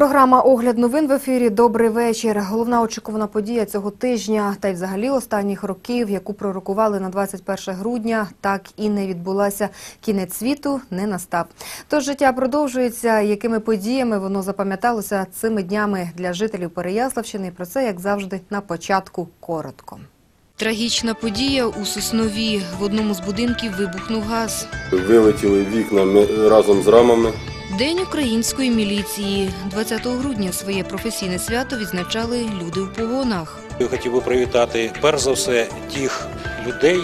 Програма Огляд новин в ефірі. Добрий вечір. Головна очікувана подія цього тижня та й взагалі останніх років, яку пророкували на 21 грудня, так і не відбулася. Кінець світу не настав. Тож життя продовжується. Якими подіями воно запам'яталося цими днями для жителів Переяславщини? Про це, як завжди, на початку коротко. Трагічна подія у Соснові. В одному з будинків вибухнув газ. Вилетіли вікна разом з рамами. День української міліції. 20 грудня своє професійне свято відзначали люди в погонах. Я хотів би привітати перш за все тих людей,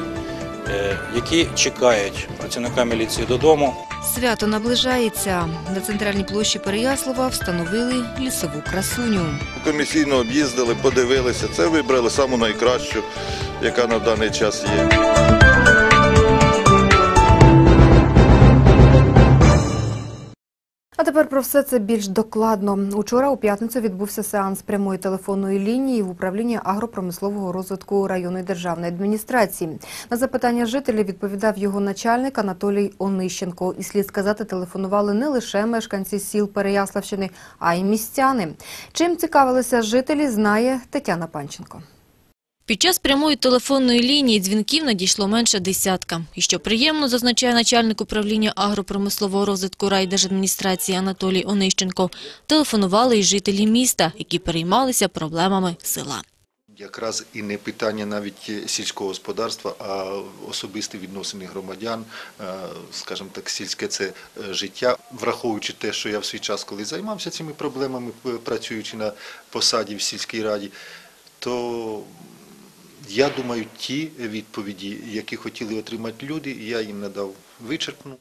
е, які чекають працівника міліції додому. Свято наближається. На центральній площі Переяслава встановили лісову красуню. Комісійно об'їздили, подивилися. Це вибрали саму найкращу, яка на даний час є. А тепер про все це більш докладно. Учора у п'ятницю відбувся сеанс прямої телефонної лінії в управлінні агропромислового розвитку районної державної адміністрації. На запитання жителів відповідав його начальник Анатолій Онищенко. І слід сказати, телефонували не лише мешканці сіл Переяславщини, а й містяни. Чим цікавилися жителі, знає Тетяна Панченко. Під час прямої телефонної лінії дзвінків надійшло менше десятка. І що приємно, зазначає начальник управління агропромислового розвитку райдержадміністрації Анатолій Онищенко, телефонували й жителі міста, які переймалися проблемами села. Якраз і не питання навіть сільського господарства, а особисті відносини громадян, е, скажімо так, сільське це е, життя. Враховуючи те, що я в свій час, коли займався цими проблемами, працюючи на посаді в сільській раді, то я думаю, ті відповіді, які хотіли отримати люди, я їм надав вичерпну.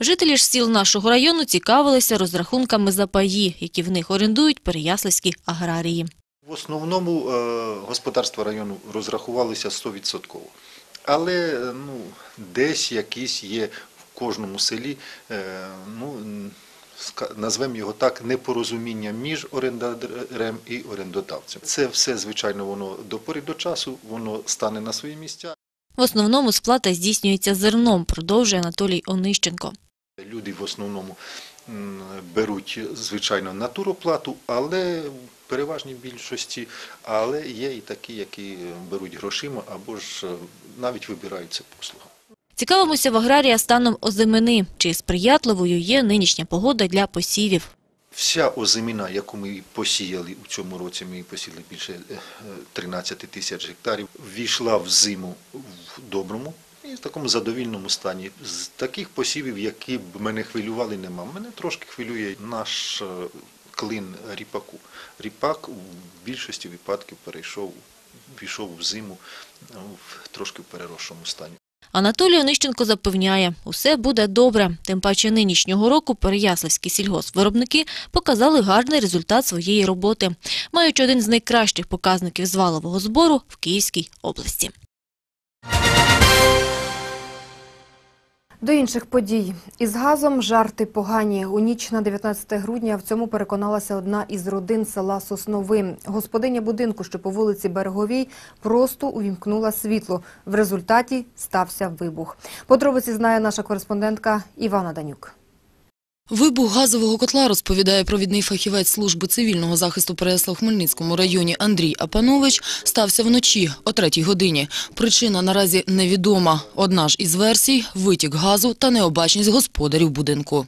Жителі ж сіл нашого району цікавилися розрахунками за паї, які в них орендують переяславські аграрії. В основному е, господарства району розрахувалися 100%. Але е, ну, десь якісь є в кожному селі, е, ну, назвемо його так, непорозуміння між орендарем і орендодавцем. Це все, звичайно, воно до пори до часу, воно стане на свої місця. В основному сплата здійснюється зерном, продовжує Анатолій Онищенко. Люди в основному беруть, звичайно, натуроплату, але в переважній більшості, але є і такі, які беруть грошима або ж е, навіть вибирають це послугу. Цікавимося в аграрія станом озимини, чи сприятливою є нинішня погода для посівів. Вся озимина, яку ми посіяли у цьому році, ми посіяли більше е, 13 тисяч гектарів, ввійшла в зиму в доброму і в такому задовільному стані. З таких посівів, які б мене хвилювали, нема. Мене трошки хвилює наш е, клин ріпаку. Ріпак в більшості випадків перейшов, війшов в зиму е, в трошки переросшому стані. Анатолій Онищенко запевняє, усе буде добре. Тим паче нинішнього року переяславські сільгоспвиробники показали гарний результат своєї роботи, маючи один з найкращих показників звалового збору в Київській області. До інших подій. Із газом жарти погані. У ніч на 19 грудня в цьому переконалася одна із родин села Соснови. Господиня будинку, що по вулиці Береговій, просто увімкнула світло. В результаті стався вибух. Подробиці знає наша кореспондентка Івана Данюк. Вибух газового котла, розповідає провідний фахівець служби цивільного захисту Переяслав Хмельницькому районі Андрій Апанович, стався вночі о третій годині. Причина наразі невідома. Одна ж із версій – витік газу та необачність господарів будинку.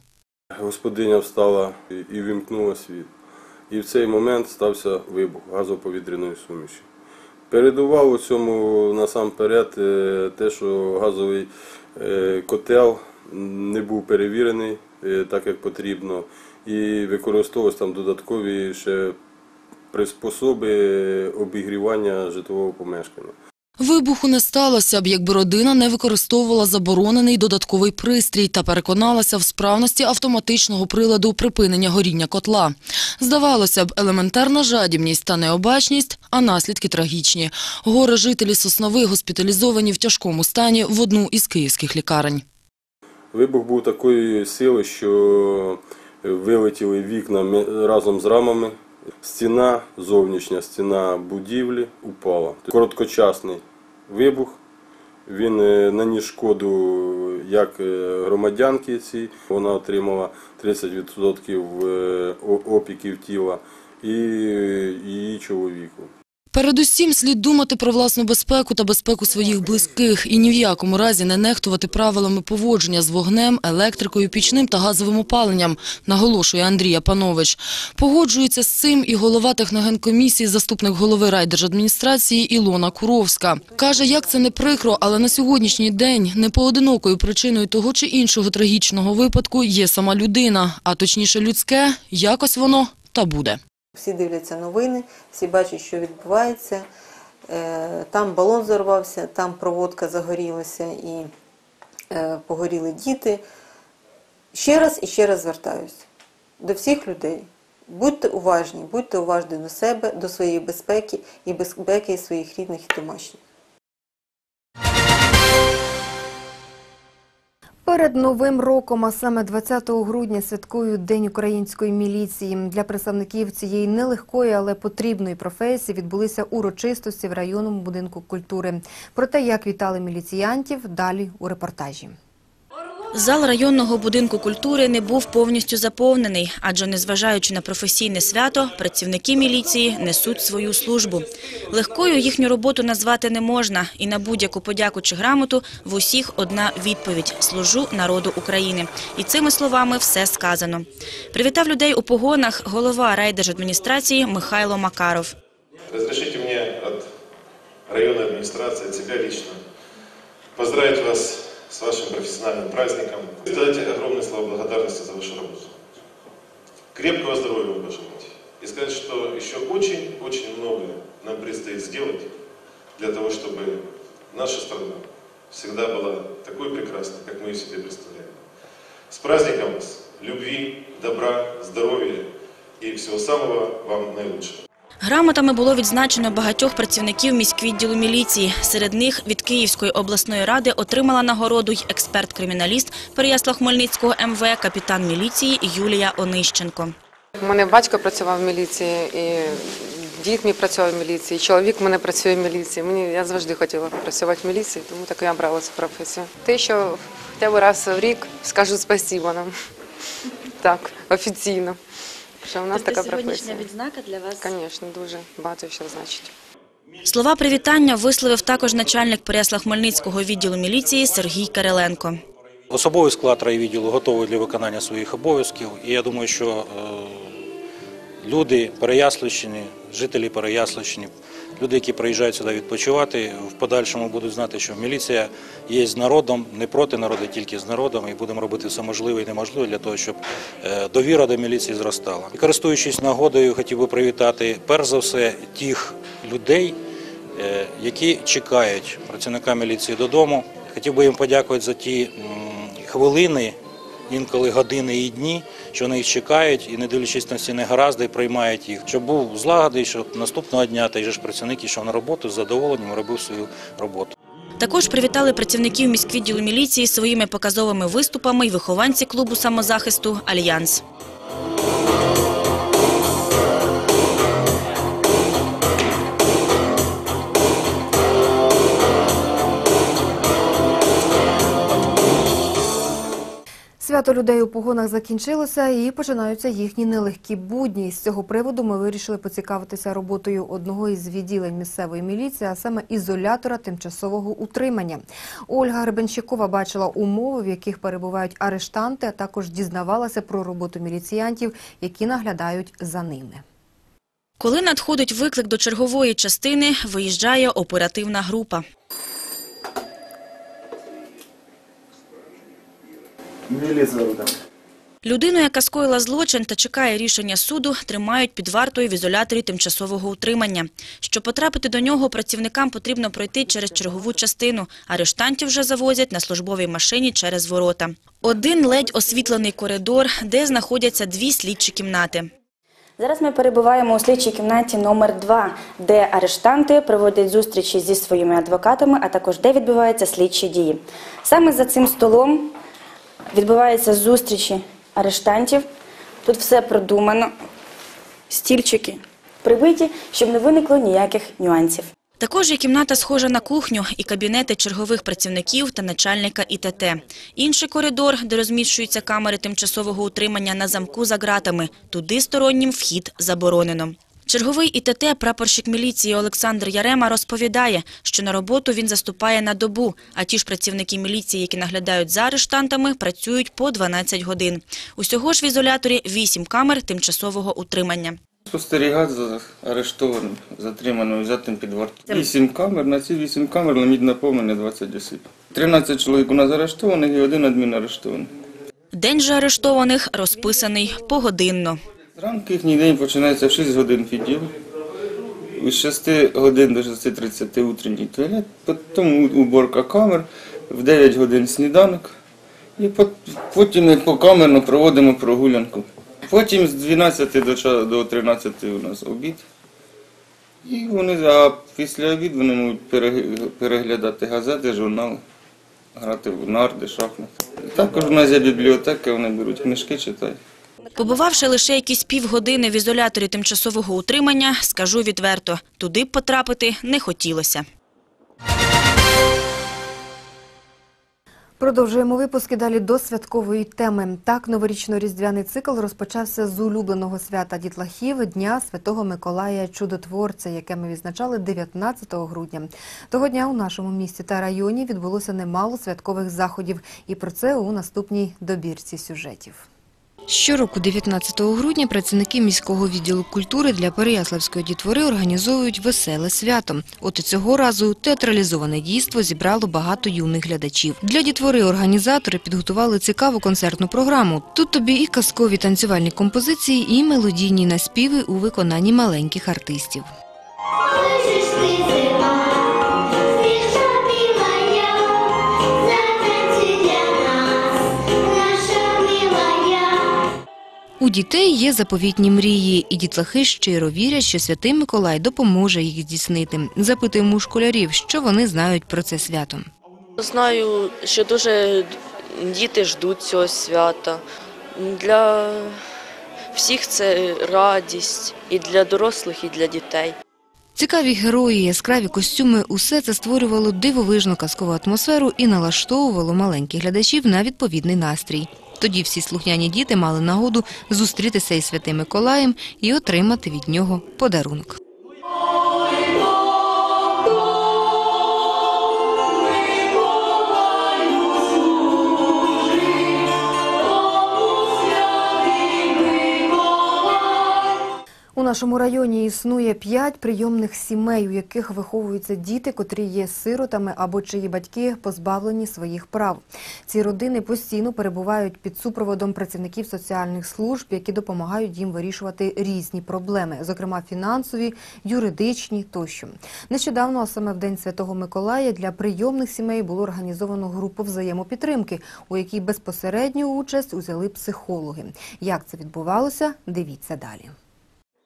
Господиня встала і- вімкнула світ. І в цей момент стався вибух газоповітряної суміші. Передував у цьому насамперед е, те, що газовий е, котел не був перевірений так, як потрібно, і використовувалися там додаткові ще приспособи обігрівання житлового помешкання. Вибуху не сталося б, якби родина не використовувала заборонений додатковий пристрій та переконалася в справності автоматичного приладу припинення горіння котла. Здавалося б, елементарна жадібність та необачність, а наслідки трагічні. Горе жителі Соснови госпіталізовані в тяжкому стані в одну із київських лікарень. Вибух був такої сили, що вилетіли вікна разом з рамами. Стіна, зовнішня стіна будівлі упала. Короткочасний вибух. Він е, наніс шкоду як е, громадянки ці, вона отримала 30% е, опіків тіла, і її чоловіку. Передусім слід думати про власну безпеку та безпеку своїх близьких і ні в якому разі не нехтувати правилами поводження з вогнем, електрикою, пічним та газовим опаленням, наголошує Андрій Панович. Погоджується з цим і голова техногенкомісії, заступник голови райдержадміністрації Ілона Куровська. Каже, як це не прикро, але на сьогоднішній день непоодинокою причиною того чи іншого трагічного випадку є сама людина, а точніше людське, якось воно та буде. Всі дивляться новини, всі бачать, що відбувається. Е, Там балон зорвався, там проводка загорілася і е, погоріли діти. Ще раз і ще раз звертаюся до всіх людей. Будьте уважні, будьте уважні до себе, до своєї безпеки і безпеки своїх рідних і домашніх. Перед новим роком, а саме 20 грудня, святкують День української міліції. Для представників цієї нелегкої, але потрібної професії відбулися урочистості в районному будинку культури. Про те, як вітали міліціянтів, далі у репортажі. Зал районного будинку культури не був повністю заповнений, адже незважаючи на професійне свято, працівники міліції несуть свою службу. Легкою їхню роботу назвати не можна, і на будь-яку подяку чи грамоту в усіх одна відповідь – «Служу народу України». І цими словами все сказано. Привітав людей у погонах голова райдержадміністрації Михайло Макаров. Разрешите мне от районной администрации, от себя лично, поздравить вас с вашим профессиональным праздником. Сказать огромные слова благодарности за вашу работу. Крепкого здоровья вам пожелать. И сказать, что еще очень-очень многое нам предстоит сделать для того, чтобы наша страна всегда была такой прекрасной, как мы ее себе представляем. С праздником вас! Любви, добра, здоровья и всего самого вам наилучшего. Грамотами було відзначено багатьох працівників міськвідділу міліції. Серед них від Київської обласної ради отримала нагороду й експерт-криміналіст Переяслав-Хмельницького МВ, капітан міліції Юлія Онищенко. У мене батько працював в міліції, і дід мій працював в міліції, і чоловік мене працює в міліції. Мені я завжди хотіла працювати в міліції, тому так я обрала цю професію. Те, що хоча б раз в рік скажу спасибо нам. Так, офіційно. Що в нас така професія. відзнака для вас? Звісно, дуже багато що значить. Слова привітання висловив також начальник порясла хмельницького відділу міліції Сергій Кириленко. Особовий склад райвідділу готовий для виконання своїх обов'язків. І я думаю, що е, люди Переяславщини, жителі Переяславщини, люди, які приїжджають сюди відпочивати, в подальшому будуть знати, що міліція є з народом, не проти народу, тільки з народом, і будемо робити все можливе і неможливе для того, щоб е, довіра до міліції зростала. І користуючись нагодою, хотів би привітати перш за все тих людей, е, які чекають працівника міліції додому. Хотів би їм подякувати за ті хвилини, інколи години і дні, що вони їх чекають і, не дивлячись на всі негаразди, приймають їх. Щоб був злагодий, щоб наступного дня той же ж працівник йшов на роботу з задоволенням робив свою роботу. Також привітали працівників міськвідділу міліції своїми показовими виступами й вихованці клубу самозахисту «Альянс». Свято людей у погонах закінчилося і починаються їхні нелегкі будні. З цього приводу ми вирішили поцікавитися роботою одного із відділень місцевої міліції, а саме ізолятора тимчасового утримання. Ольга Гребенщикова бачила умови, в яких перебувають арештанти, а також дізнавалася про роботу міліціянтів, які наглядають за ними. Коли надходить виклик до чергової частини, виїжджає оперативна група. Людину, яка скоїла злочин та чекає рішення суду, тримають під вартою в ізоляторі тимчасового утримання. Щоб потрапити до нього, працівникам потрібно пройти через чергову частину. Арештантів вже завозять на службовій машині через ворота. Один ледь освітлений коридор, де знаходяться дві слідчі кімнати. Зараз ми перебуваємо у слідчій кімнаті номер 2 де арештанти проводять зустрічі зі своїми адвокатами, а також де відбуваються слідчі дії. Саме за цим столом відбуваються зустрічі арештантів. Тут все продумано, стільчики прибиті, щоб не виникло ніяких нюансів. Також є кімната схожа на кухню і кабінети чергових працівників та начальника ІТТ. Інший коридор, де розміщуються камери тимчасового утримання на замку за ґратами. Туди стороннім вхід заборонено. Черговий ІТТ прапорщик міліції Олександр Ярема розповідає, що на роботу він заступає на добу, а ті ж працівники міліції, які наглядають за арештантами, працюють по 12 годин. Усього ж в ізоляторі 8 камер тимчасового утримання. Спостерігати за арештованим, затриманим, взятим під варту. Вісім камер, на ці вісім камер ліміт наповнення 20 осіб. 13 чоловік у нас арештованих і один адмін арештований. День же арештованих розписаний погодинно. Зранку їхній день починається в 6 годин відділ, з 6 годин до 6.30 утренній туалет, потім уборка камер, в 9 годин сніданок, і потім ми покамерно проводимо прогулянку. Потім з 12 до 13 у нас обід. І вони, а після обіду вони можуть переглядати газети, журнали, грати в нарди, шахмати. Також у нас є бібліотека, вони беруть книжки, читають. Побувавши лише якісь півгодини в ізоляторі тимчасового утримання, скажу відверто, туди б потрапити не хотілося. Продовжуємо випуски далі до святкової теми. Так, новорічно-різдвяний цикл розпочався з улюбленого свята дітлахів Дня Святого Миколая Чудотворця, яке ми відзначали 19 грудня. Того дня у нашому місті та районі відбулося немало святкових заходів. І про це у наступній добірці сюжетів. Щороку, 19 грудня, працівники міського відділу культури для Переяславської дітвори організовують веселе свято. От і цього разу театралізоване дійство зібрало багато юних глядачів. Для дітвори організатори підготували цікаву концертну програму. Тут тобі і казкові танцювальні композиції, і мелодійні наспіви у виконанні маленьких артистів. У дітей є заповітні мрії, і дітлахи щиро вірять, що святий Миколай допоможе їх здійснити. Запитуємо у школярів, що вони знають про це свято. Знаю, що дуже діти ждуть цього свята. Для всіх це радість і для дорослих, і для дітей. Цікаві герої, яскраві костюми – усе це створювало дивовижну казкову атмосферу і налаштовувало маленьких глядачів на відповідний настрій. Тоді всі слухняні діти мали нагоду зустрітися із святим Миколаєм і отримати від нього подарунок. У нашому районі існує п'ять прийомних сімей, у яких виховуються діти, котрі є сиротами або чиї батьки позбавлені своїх прав. Ці родини постійно перебувають під супроводом працівників соціальних служб, які допомагають їм вирішувати різні проблеми, зокрема фінансові, юридичні тощо. Нещодавно, а саме в День Святого Миколая, для прийомних сімей було організовано групу взаємопідтримки, у якій безпосередню участь узяли психологи. Як це відбувалося, дивіться далі.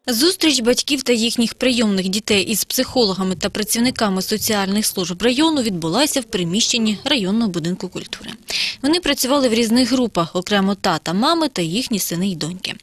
Зустріч батьків та їхніх прийомних дітей із психологами та працівниками соціальних служб району відбулася в приміщенні районного будинку культури. Вони працювали в різних групах, окремо тата, мами та їхні сини й доньки.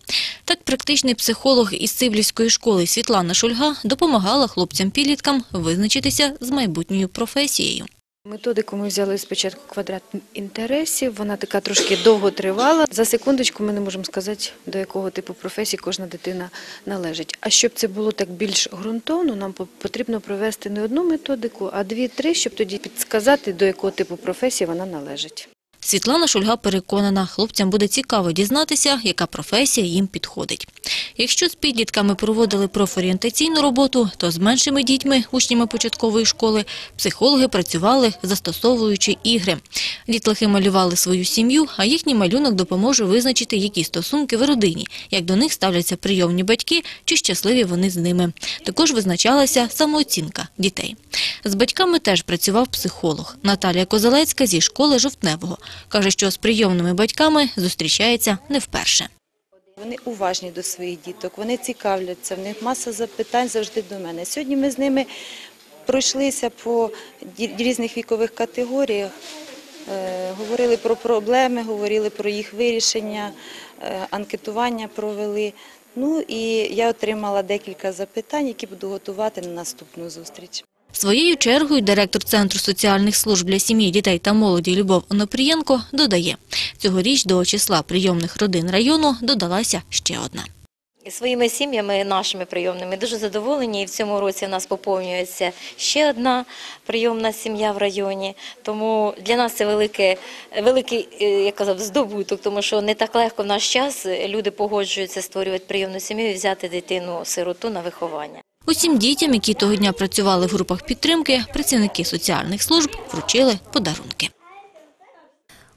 Так практичний психолог із Цивлівської школи Світлана Шульга допомагала хлопцям-підліткам визначитися з майбутньою професією. Методику ми взяли спочатку квадрат інтересів, вона така трошки довго тривала. За секундочку ми не можемо сказати, до якого типу професії кожна дитина належить. А щоб це було так більш ґрунтовно, нам по- потрібно провести не одну методику, а дві-три, щоб тоді підсказати, до якого типу професії вона належить. Світлана Шульга переконана, хлопцям буде цікаво дізнатися, яка професія їм підходить. Якщо з підлітками проводили профорієнтаційну роботу, то з меншими дітьми, учнями початкової школи, психологи працювали, застосовуючи ігри. Дітлахи малювали свою сім'ю, а їхній малюнок допоможе визначити, які стосунки в родині, як до них ставляться прийомні батьки, чи щасливі вони з ними. Також визначалася самооцінка дітей. З батьками теж працював психолог Наталія Козелецька зі школи Жовтневого. Каже, що з прийомними батьками зустрічається не вперше. Вони уважні до своїх діток, вони цікавляться, в них маса запитань завжди до мене. Сьогодні ми з ними пройшлися по різних вікових категоріях, е, говорили про проблеми, говорили про їх вирішення, е, анкетування провели. Ну і я отримала декілька запитань, які буду готувати на наступну зустріч. Своєю чергою директор Центру соціальних служб для сім'ї, дітей та молоді Любов Онопрієнко додає, цьогоріч до числа прийомних родин району додалася ще одна. Своїми сім'ями, нашими прийомними, дуже задоволені. І в цьому році у нас поповнюється ще одна прийомна сім'я в районі. Тому для нас це велике, великий е, як казав, здобуток, тому що не так легко в наш час люди погоджуються створювати прийомну сім'ю і взяти дитину-сироту на виховання. Усім дітям, які того дня працювали в групах підтримки, працівники соціальних служб вручили подарунки.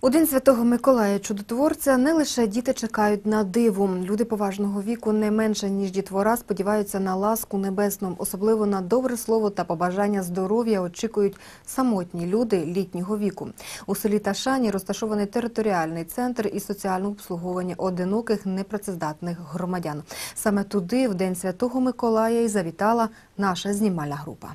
У День Святого Миколая Чудотворця не лише діти чекають на диву. Люди поважного віку не менше, ніж дітвора, сподіваються на ласку небесну. Особливо на добре слово та побажання здоров'я очікують самотні люди літнього віку. У селі Ташані розташований територіальний центр і соціальне обслуговування одиноких непрацездатних громадян. Саме туди в День Святого Миколая і завітала наша знімальна група.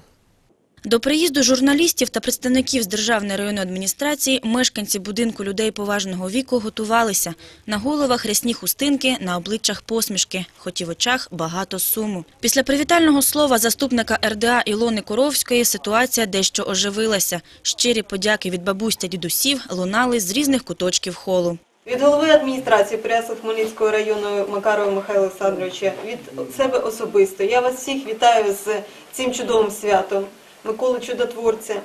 До приїзду журналістів та представників з Державної районної адміністрації мешканці будинку людей поважного віку готувалися. На головах рясні хустинки, на обличчях посмішки, хоч і в очах багато суму. Після привітального слова заступника РДА Ілони Коровської ситуація дещо оживилася. Щирі подяки від бабусь та дідусів лунали з різних куточків холу. Від голови адміністрації Переяслав Хмельницького району Макарова Михайла Олександровича, від себе особисто. Я вас всіх вітаю з цим чудовим святом, Миколи Чудотворця.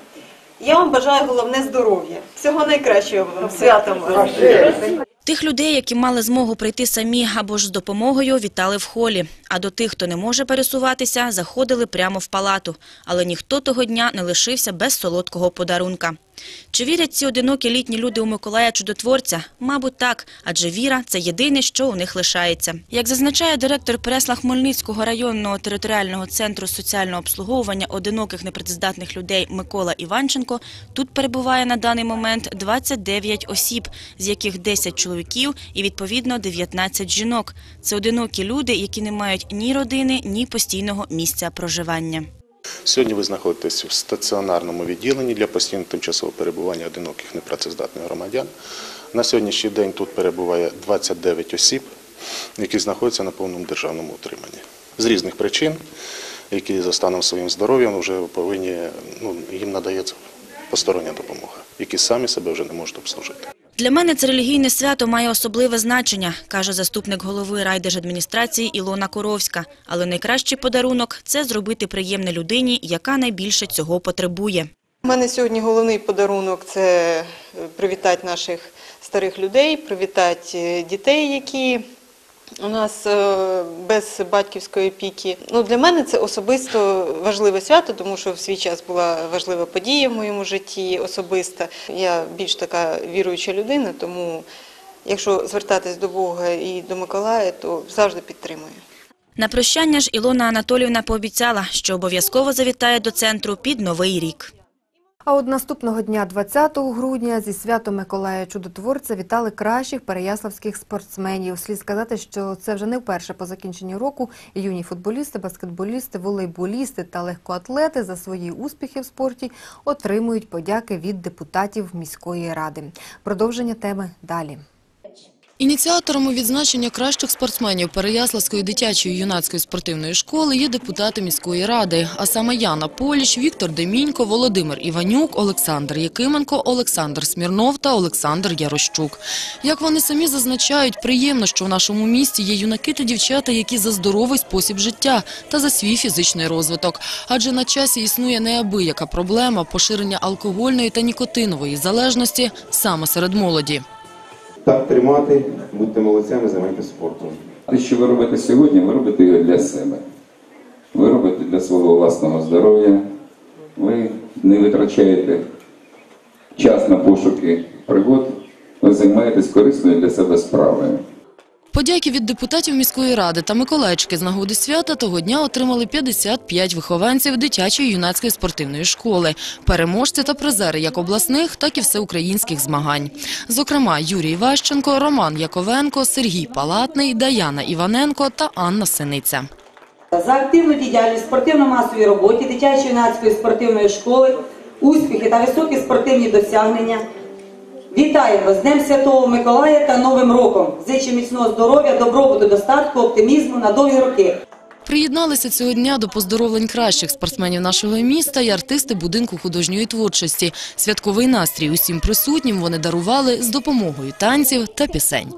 Я вам бажаю головне здоров'я. Всього найкращого вам святом. Тих людей, які мали змогу прийти самі або ж з допомогою, вітали в холі. А до тих, хто не може пересуватися, заходили прямо в палату. Але ніхто того дня не лишився без солодкого подарунка. Чи вірять ці одинокі літні люди у Миколая Чудотворця? Мабуть, так, адже віра – це єдине, що у них лишається. Як зазначає директор Пересла Хмельницького районного територіального центру соціального обслуговування одиноких непрацездатних людей Микола Іванченко, тут перебуває на даний момент 29 осіб, з яких 10 чоловіків і, відповідно, 19 жінок. Це одинокі люди, які не мають ні родини, ні постійного місця проживання. Сьогодні ви знаходитесь в стаціонарному відділенні для постійного тимчасового перебування одиноких непрацездатних громадян. На сьогоднішній день тут перебуває 29 осіб, які знаходяться на повному державному утриманні. З різних причин, які за станом своїм здоров'ям вже повинні, ну, їм надається постороння допомога, які самі себе вже не можуть обслужити. Для мене це релігійне свято має особливе значення, каже заступник голови райдержадміністрації Ілона Коровська. Але найкращий подарунок – це зробити приємне людині, яка найбільше цього потребує. У мене сьогодні головний подарунок це привітати наших старих людей, привітати е, дітей, які у нас е, без батьківської опіки. Ну, для мене це особисто важливе свято, тому що в свій час була важлива подія в моєму житті особиста. Я більш така віруюча людина, тому якщо звертатись до Бога і до Миколая, то завжди підтримую. На прощання ж Ілона Анатоліївна пообіцяла, що обов'язково завітає до центру під Новий рік. А от наступного дня, 20 грудня, зі святом Миколая Чудотворця вітали кращих переяславських спортсменів. Слід сказати, що це вже не вперше по закінченні року юні футболісти, баскетболісти, волейболісти та легкоатлети за свої успіхи в спорті отримують подяки від депутатів міської ради. Продовження теми далі. Ініціаторами відзначення кращих спортсменів Переяславської дитячої юнацької спортивної школи є депутати міської ради, а саме Яна Поліч, Віктор Демінько, Володимир Іванюк, Олександр Якименко, Олександр Смірнов та Олександр Ярощук. Як вони самі зазначають, приємно, що в нашому місті є юнаки та дівчата, які за здоровий спосіб життя та за свій фізичний розвиток. Адже на часі існує неабияка проблема поширення алкогольної та нікотинової залежності саме серед молоді. Так тримати, будьте молодцями, займайтеся спортом. Те, що ви робите сьогодні, ви робите його для себе. Ви робите для свого власного здоров'я. Ви не витрачаєте час на пошуки пригод. Ви займаєтесь корисною для себе справою. Подяки від депутатів міської ради та Миколаївчики з нагоди свята того дня отримали 55 вихованців дитячої юнацької спортивної школи, переможці та призери як обласних, так і всеукраїнських змагань. Зокрема, Юрій Ващенко, Роман Яковенко, Сергій Палатний, Даяна Іваненко та Анна Синиця. За активну діяльність спортивно-масовій роботі дитячої юнацької спортивної школи, успіхи та високі спортивні досягнення. Вітаємо з Днем Святого Миколая та Новим роком. Зичу міцного здоров'я, добробуту, достатку, оптимізму на довгі роки. Приєдналися цього дня до поздоровлень кращих спортсменів нашого міста і артисти будинку художньої творчості. Святковий настрій усім присутнім вони дарували з допомогою танців та пісень.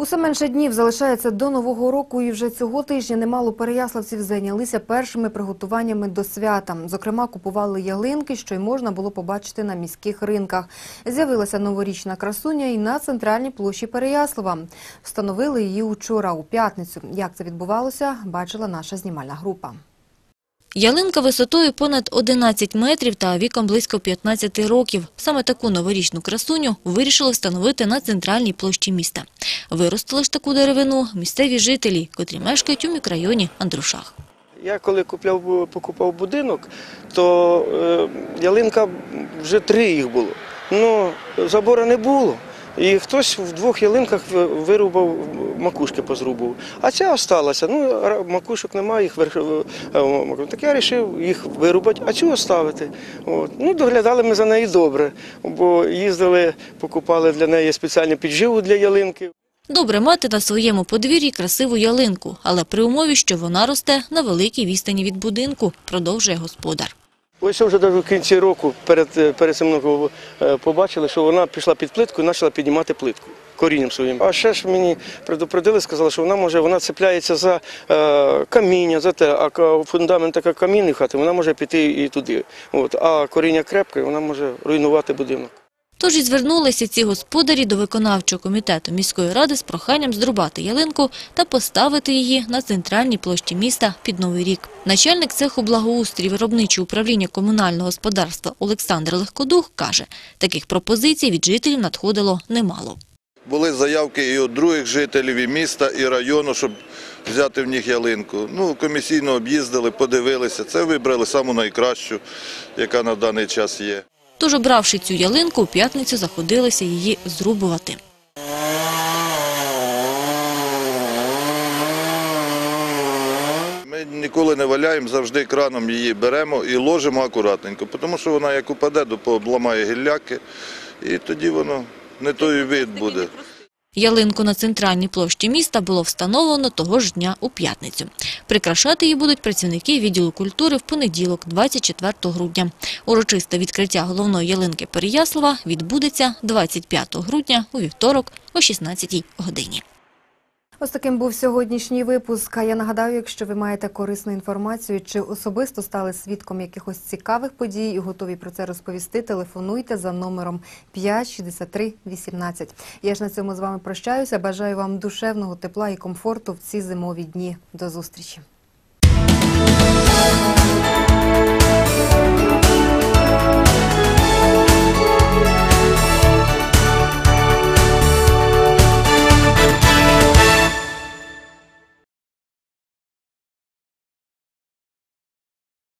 Усе менше днів залишається до нового року, і вже цього тижня немало переяславців зайнялися першими приготуваннями до свята. Зокрема, купували ялинки, що й можна було побачити на міських ринках. З'явилася новорічна красуня і на центральній площі Переяслава. Встановили її учора у п'ятницю. Як це відбувалося, бачила наша знімальна група. Ялинка висотою понад 11 метрів та віком близько 15 років. Саме таку новорічну красуню вирішили встановити на центральній площі міста. Виростили ж таку деревину місцеві жителі, котрі мешкають у мікрорайоні Андрушах. Я коли купляв, покупав будинок, то е, ялинка вже три їх було. Ну, забору не було. І хтось в двох ялинках вирубав, макушки позрубав. А ця осталася. Ну, макушок немає, їх верх... е, Так я вирішив їх вирубати, а цю оставити. От. Ну, доглядали ми за нею добре, бо їздили, покупали для неї спеціальну підживу для ялинки. Добре мати на своєму подвір'ї красиву ялинку, але при умові, що вона росте на великій відстані від будинку, продовжує господар. Ось вже в кінці року перед, е, перед цим е, побачили, що вона пішла під плитку і почала піднімати плитку корінням своїм. А ще ж мені предупредили, сказали, що вона може вона цепляється за е, каміння, за те, а фундамент така камінний хати, вона може піти і туди. От. А коріння крепке, вона може руйнувати будинок. Тож і звернулися ці господарі до виконавчого комітету міської ради з проханням здрубати ялинку та поставити її на центральній площі міста під Новий рік. Начальник цеху благоустрій виробничого управління комунального господарства Олександр Легкодух каже, таких пропозицій від жителів надходило немало. Були заявки і від других жителів, і міста, і району, щоб взяти в них ялинку. Ну, комісійно об'їздили, подивилися. Це вибрали саму найкращу, яка на даний час є. Тож, обравши цю ялинку, у п'ятницю заходилися її зрубувати. Ми ніколи не валяємо, завжди краном її беремо і ложимо акуратненько, тому що вона як упаде, то пообламає гілляки, і тоді воно не той вид буде. Ялинку на центральній площі міста було встановлено того ж дня у п'ятницю. Прикрашати її будуть працівники відділу культури в понеділок, 24 грудня. Урочисте відкриття головної ялинки Переяслава відбудеться 25 грудня у вівторок о 16 годині. Ось таким був сьогоднішній випуск. А я нагадаю, якщо ви маєте корисну інформацію чи особисто стали свідком якихось цікавих подій і готові про це розповісти, телефонуйте за номером 5 63 18. Я ж на цьому з вами прощаюся. Бажаю вам душевного тепла і комфорту в ці зимові дні. До зустрічі.